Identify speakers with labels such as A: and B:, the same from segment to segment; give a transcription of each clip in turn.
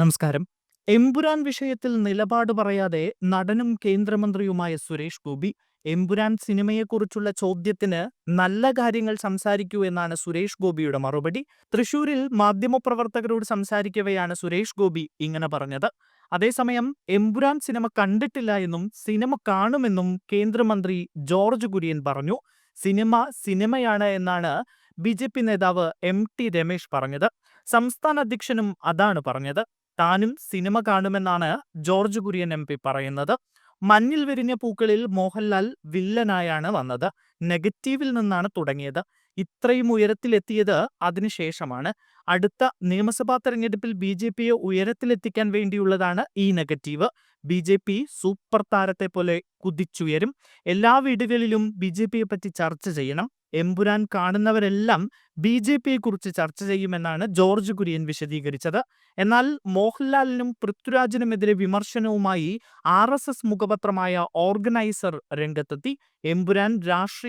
A: നമസ്കാരം. എമ്പുരാൻ വിഷയത്തിൽ നിലപാട് പറയാതെ നടനും കേന്ദ്രമന്ത്രിയുമായ സുരേഷ് ഗോപി എമ്പുരാൻ സിനിമയെക്കുറിച്ചുള്ള ചോദ്യത്തിന് നല്ല കാര്യങ്ങൾ സംസാരിക്കൂ എന്നാണ് സുരേഷ് ഗോപിയുടെ മറുപടി. തൃശൂരിൽ മാധ്യമപ്രവർത്തകരോട് സംസാരിക്കവെയാണ് സുരേഷ് ഗോപി ഇങ്ങനെ പറഞ്ഞത്. അതേസമയം എമ്പുരാൻ സിനിമ കണ്ടിട്ടില്ല എന്നും സിനിമ കാണുമെന്നും കേന്ദ്രമന്ത്രി ജോർജ് കുര്യൻ പറഞ്ഞു. സിനിമ സിനിമയാണ് എന്നാണ് ബി നേതാവ് എം ടി രമേശ് പറഞ്ഞത്. സംസ്ഥാന അധ്യക്ഷനും അതാണ് പറഞ്ഞത്. താനും സിനിമ കാണുമെന്നാണ് ജോർജ് കുര്യൻ എം പി പറയുന്നത്. മഞ്ഞിൽ വിരിഞ്ഞ പൂക്കളിൽ മോഹൻലാൽ വില്ലനായാണ് വന്നത്. നെഗറ്റീവിൽ നിന്നാണ് തുടങ്ങിയത്. ഇത്രയും ഉയരത്തിലെത്തിയത് അതിനുശേഷമാണ് അടുത്ത നിയമസഭാ തെരഞ്ഞെടുപ്പിൽ ബി ജെ പിയെ ഉയരത്തിലെത്തിക്കാൻ വേണ്ടിയുള്ളതാണ് ഈ negative. B J P super താരത്തെ പോലെ കുതിച്ചുയരും. എല്ലാ വീടുകളിലും ബി ജെ പിയെ പറ്റി ചർച്ച ചെയ്യണം. എമ്പുരാൻ കാണുന്നവരെല്ലാം ബി ജെ പിയെക്കുറിച്ച് ചർച്ച ചെയ്യുമെന്നാണ് ജോർജ് കുര്യൻ വിശദീകരിച്ചത്. എന്നാൽ മോഹൻലാലിനും പൃഥ്വിരാജിനുമെതിരെ വിമർശനവുമായി ആർ എസ് എസ് മുഖപത്രമായ ഓർഗനൈസർ രംഗത്തെത്തി. എമ്പുരാൻ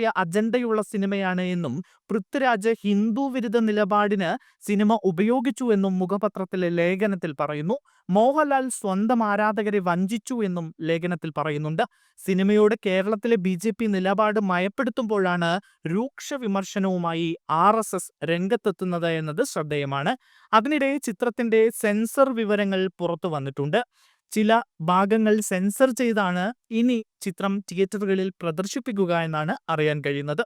A: രാഷ്ട്രീയ അജണ്ടയുള്ള സിനിമയാണ് എന്നും പൃഥ്വിരാജ് ഹിന്ദു വിരുദ്ധ നിലപാടിന് സിനിമ ഉപയോഗിച്ചു എന്നും മുഖപത്രത്തിലെ ലേഖനത്തിൽ പറയുന്നു. മോഹൻലാൽ സ്വന്തം ആരാധകരെ വഞ്ചിച്ചു എന്നും ലേഖനത്തിൽ പറയുന്നുണ്ട്. സിനിമയോട് കേരളത്തിലെ ബി ജെ പി നിലപാട് മയപ്പെടുത്തുമ്പോഴാണ് രൂക്ഷ വിമർശനവുമായി ആർ എസ് എസ് രംഗത്തെത്തുന്നത് എന്നത് ശ്രദ്ധേയമാണ്. അതിനിടെ ചിത്രത്തിന്റെ സെൻസർ വിവരങ്ങൾ പുറത്തു വന്നിട്ടുണ്ട്. ചില ഭാഗങ്ങൾ സെൻസർ ചെയ്താണ് ഇനി ചിത്രം തിയേറ്ററുകളിൽ പ്രദർശിപ്പിക്കുക എന്നാണ് അറിയാൻ കഴിയുന്നത്.